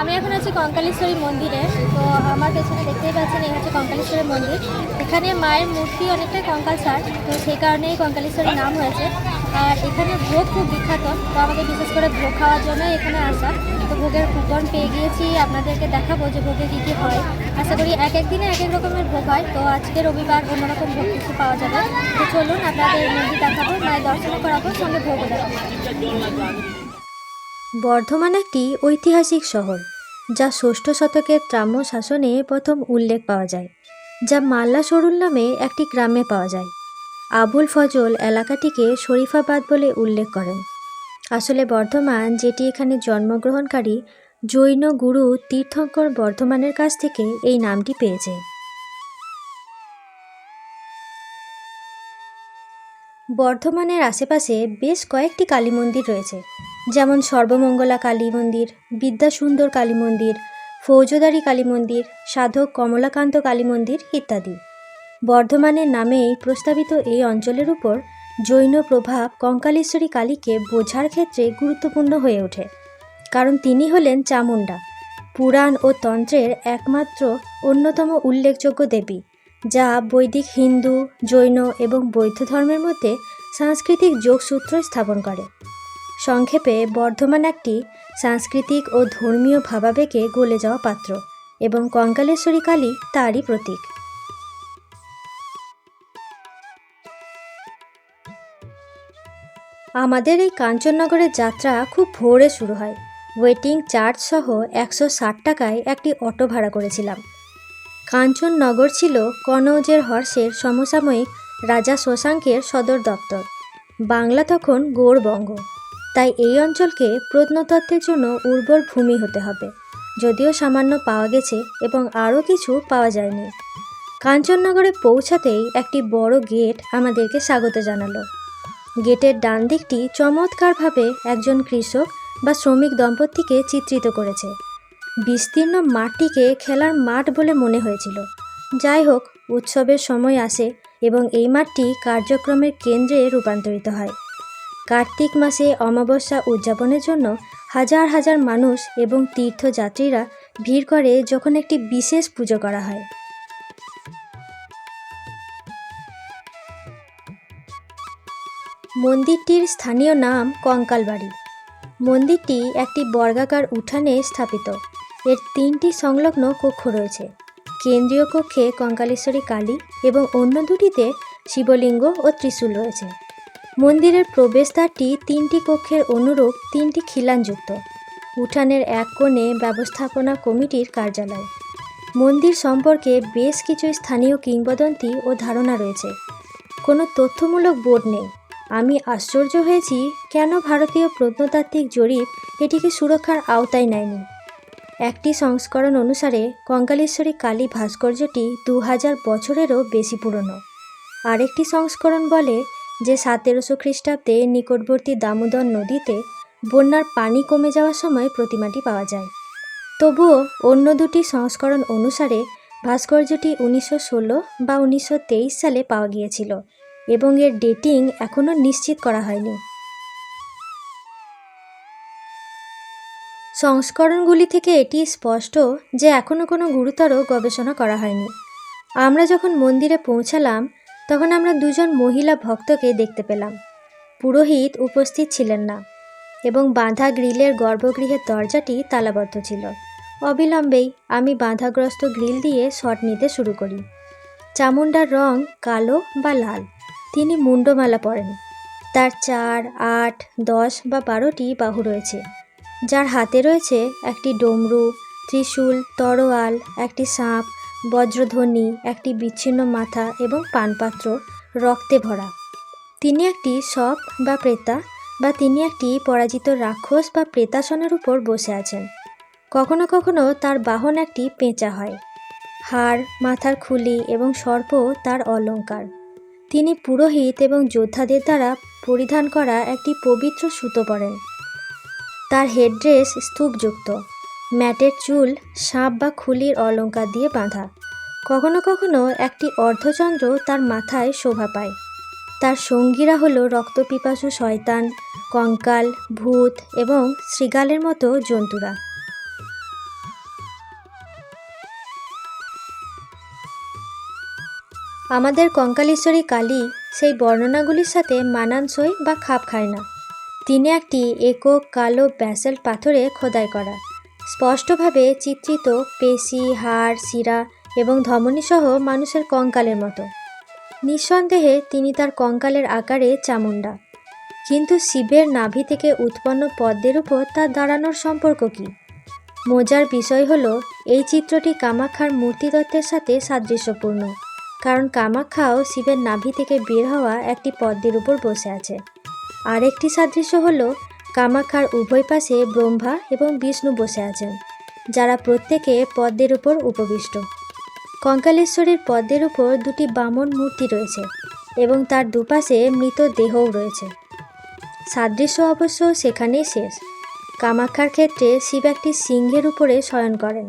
আমি এখন আছি কঙ্কালেশ্বরী মন্দিরে। তো আমার পেছনে দেখতেই পাচ্ছেন, এই হচ্ছে কঙ্কালেশ্বরী মন্দির। এখানে মায়ের মূর্তি অনেকটাই কঙ্কাল সার তো সেই কারণেই কঙ্কালেশ্বরী নাম হয়েছে। আর এখানে ভোগ খুব বিখ্যাত, তো আমাদের বিশেষ করে ভোগ খাওয়ার জন্য এখানে আসা। তো ভোগের কুপন পেয়ে গিয়েছি, আপনাদেরকে দেখাবো যে ভোগে কী কী হয়। আশা করি এক এক দিনে এক এক রকমের ভোগ হয়, তো আজকে রবিবার অন্যরকম ভোগ কিছু পাওয়া যাবে। তো চলুন, আপনাদের মন্দির দেখাবো, মায়ের দর্শন করাবো, সঙ্গে ভোগও দেখাবো। বর্ধমান একটি ঐতিহাসিক শহর। যা ষষ্ঠ শতকের ত্রাম্য শাসনে প্রথম উল্লেখ পাওয়া যায়, যা মাল্লা সরুল নামে একটি গ্রামে পাওয়া যায়। আবুল ফজল এলাকাটিকে শরীফাবাদ বলে উল্লেখ করেন। আসলে বর্ধমান, যেটি এখানে জন্মগ্রহণকারী, জৈন গুরু তীর্থঙ্কর বর্ধমানের কাছ থেকে এই নামটি পেয়েছে। বর্ধমানের আশেপাশে বেশ কয়েকটি কালী মন্দির রয়েছে। যেমন সর্বমঙ্গলা কালী মন্দির বিদ্যাসুন্দর কালী মন্দির, ফৌজদারি কালী মন্দির, সাধক কমলাকান্ত কালী মন্দির ইত্যাদি। বর্ধমানের নামেই প্রস্তাবিত এই অঞ্চলের উপর জৈন প্রভাব কঙ্কালেশ্বরী কালীকে বোঝার ক্ষেত্রে গুরুত্বপূর্ণ হয়ে ওঠে, কারণ তিনি হলেন চামুণ্ডা, পুরাণ ও তন্ত্রের একমাত্র অন্যতম উল্লেখযোগ্য দেবী, যা বৈদিক হিন্দু, জৈন এবং বৌদ্ধ ধর্মের মধ্যে সাংস্কৃতিক যোগসূত্র স্থাপন করে। সংক্ষেপে বর্ধমান একটি সাংস্কৃতিক ও ধর্মীয় ভাবাবেগে গলে যাওয়া পাত্র এবং কঙ্কালেশ্বরী কালী তারই প্রতীক। আমাদের এই কাঞ্চননগরের যাত্রা খুব ভোরে শুরু হয়। ওয়েটিং চার্জ সহ একশো ষাট টাকায় একটি অটো ভাড়া করেছিলাম। কাঞ্চননগর ছিল কনৌজের হর্ষের সমসাময়িক রাজা শশাঙ্কের সদর দপ্তর। বাংলা তখন গৌড়বঙ্গ। তাই এই অঞ্চলকে প্রত্নতত্ত্বের জন্য উর্বর ভূমি হতে হবে। যদিও সামান্য পাওয়া গেছে এবং আরও কিছু পাওয়া যায়নি। কাঞ্চননগরে পৌঁছাতেই একটি বড় গেট আমাদেরকে স্বাগত জানালো। গেটের ডান দিকটি চমৎকারভাবে একজন কৃষক বা শ্রমিক দম্পতিকে চিত্রিত করেছে। বিস্তীর্ণ মাঠটিকে খেলার মাঠ বলে মনে হয়েছিল। যাই হোক, উৎসবের সময় আসে এবং এই মাঠটি কার্যক্রমের কেন্দ্রে রূপান্তরিত হয়। কার্তিক মাসে অমাবস্যা উদযাপনের জন্য হাজার হাজার মানুষ এবং তীর্থযাত্রীরা ভিড় করে যখন একটি বিশেষ পুজো করা হয়। মন্দিরটির স্থানীয় নাম কঙ্কালবাড়ি। মন্দিরটি একটি বর্গাকার উঠানে স্থাপিত। এর তিনটি সংলগ্ন কক্ষ রয়েছে। কেন্দ্রীয় কক্ষে কঙ্কালেশ্বরী কালী এবং অন্য দুটিতে শিবলিঙ্গ ও ত্রিশূল রয়েছে। মন্দিরের প্রবেশদ্বারটি তিনটি কক্ষের অনুরূপ, তিনটি খিলানযুক্ত। উঠানের এক কোণে ব্যবস্থাপনা কমিটির কার্যালয়। মন্দির সম্পর্কে বেশ কিছু স্থানীয় কিংবদন্তি ও ধারণা রয়েছে। কোনো তথ্যমূলক বোর্ড নেই। আমি আশ্চর্য হয়েছি, কেন ভারতীয় প্রত্নতাত্ত্বিক জরিপ এটিকে সুরক্ষার আওতায় নেয়নি? একটি সংস্করণ অনুসারে, কঙ্কালেশ্বরী কালী ভাস্কর্যটি দু হাজার বছরেরও বেশি পুরনো। আরেকটি সংস্করণ বলে যে সতেরোশো খ্রিস্টাব্দে নিকটবর্তী দামোদর নদীতে বন্যার পানি কমে যাওয়ার সময় প্রতিমাটি পাওয়া যায়। তবুও অন্য দুটি সংস্করণ অনুসারে ভাস্কর্যটি উনিশশো ষোলো বা উনিশশো তেইশ সালে পাওয়া গিয়েছিল এবং এর ডেটিং এখনও নিশ্চিত করা হয়নি। সংস্করণগুলি থেকে এটি স্পষ্ট যে এখনও কোনো গুরুতর গবেষণা করা হয়নি। আমরা যখন মন্দিরে পৌঁছালাম তখন আমরা দুজন মহিলা ভক্তকে দেখতে পেলাম। পুরোহিত উপস্থিত ছিলেন না এবং বাঁধা গ্রিলের গর্ভগৃহের দরজাটি তালাবদ্ধ ছিল। অবিলম্বেই আমি বাঁধাগ্রস্ত গ্রিল দিয়ে শট নিতে শুরু করি। চামুন্ডার রং কালো বা লাল। তিনি মুন্ডমালা পরেন। তার চার, আট, দশ বা বারোটি বাহু রয়েছে। যার হাতে রয়েছে একটি ডমরু, ত্রিশূল, তরোয়াল, একটি সাপ বজ্রধ্বনি, একটি বিচ্ছিন্ন মাথা এবং পানপাত্র রক্তে ভরা। তিনি একটি সপ বা প্রেতা বা তিনি একটি পরাজিত রাক্ষস বা প্রেতাসনের উপর বসে আছেন। কখনো কখনো তার বাহন একটি পেঁচা হয়। হাড়, মাথার খুলি এবং সর্প তার অলংকার তিনি পুরোহিত এবং যোদ্ধাদের দ্বারা পরিধান করা একটি পবিত্র সুতো পরেন। তার হেডড্রেস স্তূপযুক্ত। ম্যাটের চুল, সাপ বা খুলির অলঙ্কার দিয়ে বাঁধা। কখনো কখনো একটি অর্ধচন্দ্র তার মাথায় শোভা পায়। তার সঙ্গীরা হলো রক্তপিপাসু শয়তান, কঙ্কাল, ভূত এবং শৃগালের মতো জন্তুরা। আমাদের কঙ্কালেশ্বরী কালী সেই বর্ণনাগুলির সাথে মানানসই বা খাপ খায় না। তিনি একটি একক কালো ব্যাসেল পাথরে খোদাই করা। স্পষ্টভাবে চিত্রিত পেশি, হাড়, শিরা এবং ধমনীসহ মানুষের কঙ্কালের মতো। নিঃসন্দেহে তিনি তার কঙ্কালের আকারে চামুণ্ডা। কিন্তু শিবের নাভি থেকে উৎপন্ন পদ্মের উপর তার দাঁড়ানোর সম্পর্ক কী? মজার বিষয় হল, এই চিত্রটি কামাখ্যার মূর্তিতত্ত্বের সাথে সাদৃশ্যপূর্ণ। কারণ কামাখ্যাও শিবের নাভি থেকে বের হওয়া একটি পদ্মের উপর বসে আছে। আরেকটি সাদৃশ্য হলো কামাখ্যার উভয় পাশে ব্রহ্মা এবং বিষ্ণু বসে আছেন, যারা প্রত্যেকে পদ্মের উপর উপবিষ্ট। কঙ্কালেশ্বরীর পদ্মের উপর দুটি বামন মূর্তি রয়েছে এবং তার দুপাশে মৃত দেহও রয়েছে। সাদৃশ্য অবশ্য সেখানেই শেষ। কামাখ্যার ক্ষেত্রে শিব একটি সিংহের উপরে শয়ন করেন।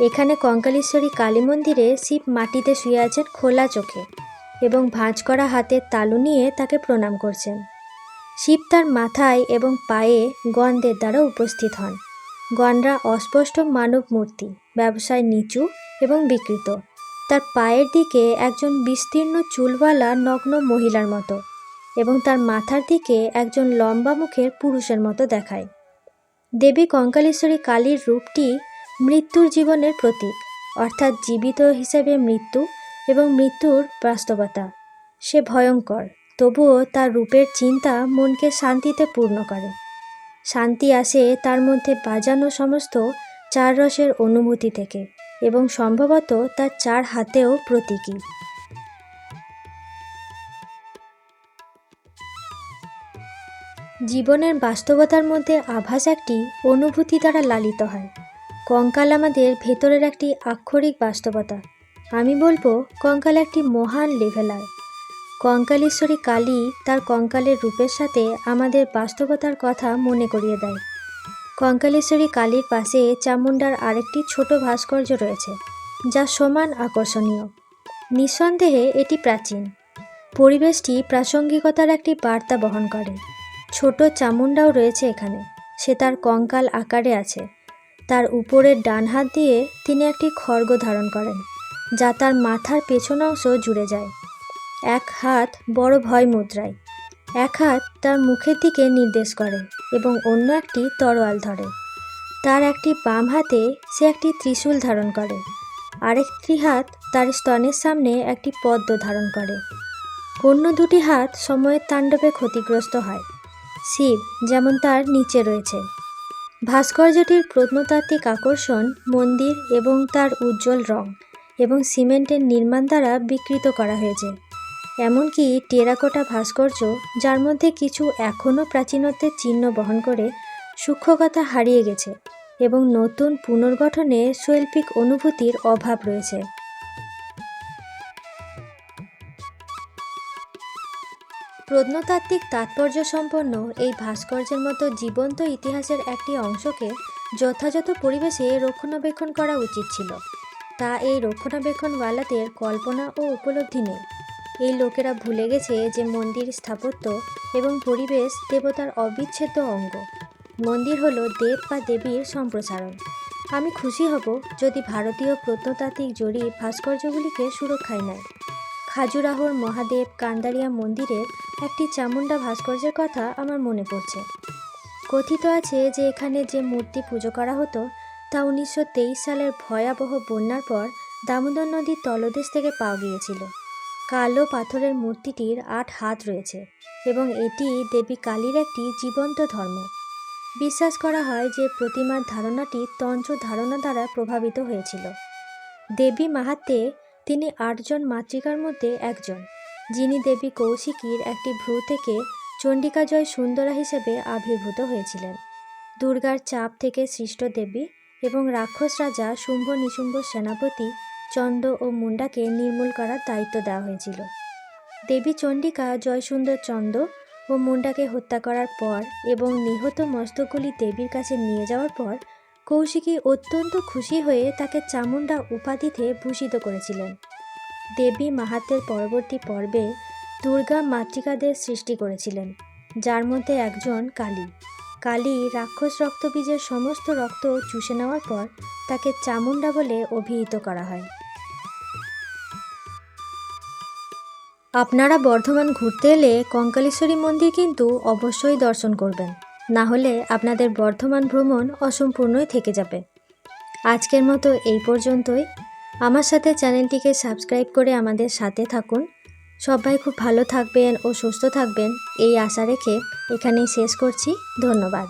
এখানে কঙ্কালেশ্বরী কালী মন্দিরে শিব মাটিতে শুয়ে আছেন খোলা চোখে এবং ভাঁজ করা হাতের তালু নিয়ে তাকে প্রণাম করছেন। শিব তার মাথায় এবং পায়ে গণদের দ্বারা উপস্থিত হন। গণরা অস্পষ্ট মানব মূর্তি ব্যবসায় নিচু এবং বিকৃত। তার পায়ের দিকে একজন বিস্তীর্ণ চুলওয়ালা নগ্ন মহিলার মতো এবং তার মাথার দিকে একজন লম্বা মুখের পুরুষের মতো দেখায়। দেবী কঙ্কালেশ্বরী কালীর রূপটি মৃত্যুর জীবনের প্রতীক, অর্থাৎ জীবিত হিসেবে মৃত্যু এবং মৃত্যুর বাস্তবতা। সে ভয়ঙ্কর। তবুও তার রূপের চিন্তা মনকে শান্তিতে পূর্ণ করে। শান্তি আসে তার মধ্যে বাজানো সমস্ত চার রসের অনুভূতি থেকে এবং সম্ভবত তার চার হাতেও প্রতীকী। জীবনের বাস্তবতার মধ্যে আভাস একটি অনুভূতি দ্বারা লালিত হয়। কঙ্কাল আমাদের ভেতরের একটি আক্ষরিক বাস্তবতা। আমি বলব, কঙ্কাল একটি মহান লেভেলার কঙ্কালেশ্বরী কালী তার কঙ্কালের রূপের সাথে আমাদের বাস্তবতার কথা মনে করিয়ে দেয়। কঙ্কালেশ্বরী কালীর পাশে চামুণ্ডার আরেকটি ছোট ভাস্কর্য রয়েছে, যা সমান আকর্ষণীয়। নিঃসন্দেহে এটি প্রাচীন। পরিবেশটি প্রাসঙ্গিকতার একটি বার্তা বহন করে। ছোট চামুণ্ডাও রয়েছে এখানে। সে তার কঙ্কাল আকারে আছে। তার উপরের ডান হাত দিয়ে তিনি একটি খড়গ ধারণ করেন, যা তার মাথার পেছন অংশ জুড়ে যায়। এক হাত বড় ভয় মুদ্রায়। এক হাত তার মুখের দিকে নির্দেশ করে এবং অন্য একটি তরোয়াল ধরে। তার একটি বাম হাতে সে একটি ত্রিশূল ধারণ করে। আরেকটি হাত তার স্তনের সামনে একটি পদ্ম ধারণ করে। অন্য দুটি হাত সময়ের তাণ্ডবে ক্ষতিগ্রস্ত হয়। শিব যেমন তার নিচে রয়েছে। ভাস্কর্যটির প্রত্নতাত্ত্বিক আকর্ষণ, মন্দির এবং তার উজ্জ্বল রং এবং সিমেন্টের নির্মাণ দ্বারা বিকৃত করা হয়েছে। এমনকি টেরাকোটা ভাস্কর্য, যার মধ্যে কিছু এখনও প্রাচীনত্বের চিহ্ন বহন করে সূক্ষ্মতা হারিয়ে গেছে এবং নতুন পুনর্গঠনে শৈল্পিক অনুভূতির অভাব রয়েছে। প্রত্নতাত্ত্বিক তাৎপর্য সম্পন্ন এই ভাস্কর্যের মতো জীবন্ত ইতিহাসের একটি অংশকে যথাযথ পরিবেশে রক্ষণাবেক্ষণ করা উচিত ছিল। তা এই রক্ষণাবেক্ষণওয়ালাদের কল্পনা ও উপলব্ধি নেই। এই লোকেরা ভুলে গেছে যে মন্দির স্থাপত্য এবং পরিবেশ দেবতার অবিচ্ছেদ্য অঙ্গ। মন্দির হলো দেব বা দেবীর সম্প্রসারণ। আমি খুশি হব যদি ভারতীয় প্রত্নতাত্ত্বিক জরিপ ভাস্কর্যগুলিকে সুরক্ষায় নেয়। খাজুরাহোর মহাদেব কান্দারিয়া মন্দিরের একটি চামুণ্ডা ভাস্কর্যের কথা আমার মনে পড়ছে। কথিত আছে যে এখানে যে মূর্তি পুজো করা হতো, তা উনিশশো তেইশ সালের ভয়াবহ বন্যার পর দামোদর নদীর তলদেশ থেকে পাওয়া গিয়েছিল। কালো পাথরের মূর্তিটির আট হাত রয়েছে এবং এটি দেবী কালীর একটি জীবন্ত ধর্ম। বিশ্বাস করা হয় যে প্রতিমার ধারণাটি তন্ত্র ধারণা দ্বারা প্রভাবিত হয়েছিল। দেবী মাহাত্মে তিনি আটজন মাতৃকার মধ্যে একজন, যিনি দেবী কৌশিকীর একটি ভ্রু থেকে চণ্ডিকা জয় সুন্দরা হিসেবে আবির্ভূত হয়েছিলেন। দুর্গার চাপ থেকে সৃষ্ট দেবী এবং রাক্ষস রাজা শুম্ভ নিশুম্ভ সেনাপতি চন্দ ও মুন্ডাকে নির্মূল করার দায়িত্ব দেওয়া হয়েছিল। দেবী চণ্ডিকা জয়সুন্দর চন্দ ও মুন্ডাকে হত্যা করার পর এবং নিহত মস্তকগুলি দেবীর কাছে নিয়ে যাওয়ার পর কৌশিকী অত্যন্ত খুশি হয়ে তাকে চামুণ্ডা উপাধিতে ভূষিত করেছিলেন। দেবী মাহাত্মের পরবর্তী পর্বে দুর্গা মাতৃকাদের সৃষ্টি করেছিলেন, যার মধ্যে একজন কালী। কালী রাক্ষস রক্তবীজের সমস্ত রক্ত চুষে নেওয়ার পর তাকে চামুণ্ডা বলে অভিহিত করা হয়। আপনারা বর্ধমান ঘুরতে এলে কঙ্কালেশ্বরী মন্দির কিন্তু অবশ্যই দর্শন করবেন। না হলে আপনাদের বর্ধমান ভ্রমণ অসম্পূর্ণই থেকে যাবে। আজকের মতো এই পর্যন্তই। আমার সাথে চ্যানেলটিকে সাবস্ক্রাইব করে আমাদের সাথে থাকুন। সবাই খুব ভালো থাকবেন ও সুস্থ থাকবেন, এই আশা রেখে এখানেই শেষ করছি। ধন্যবাদ।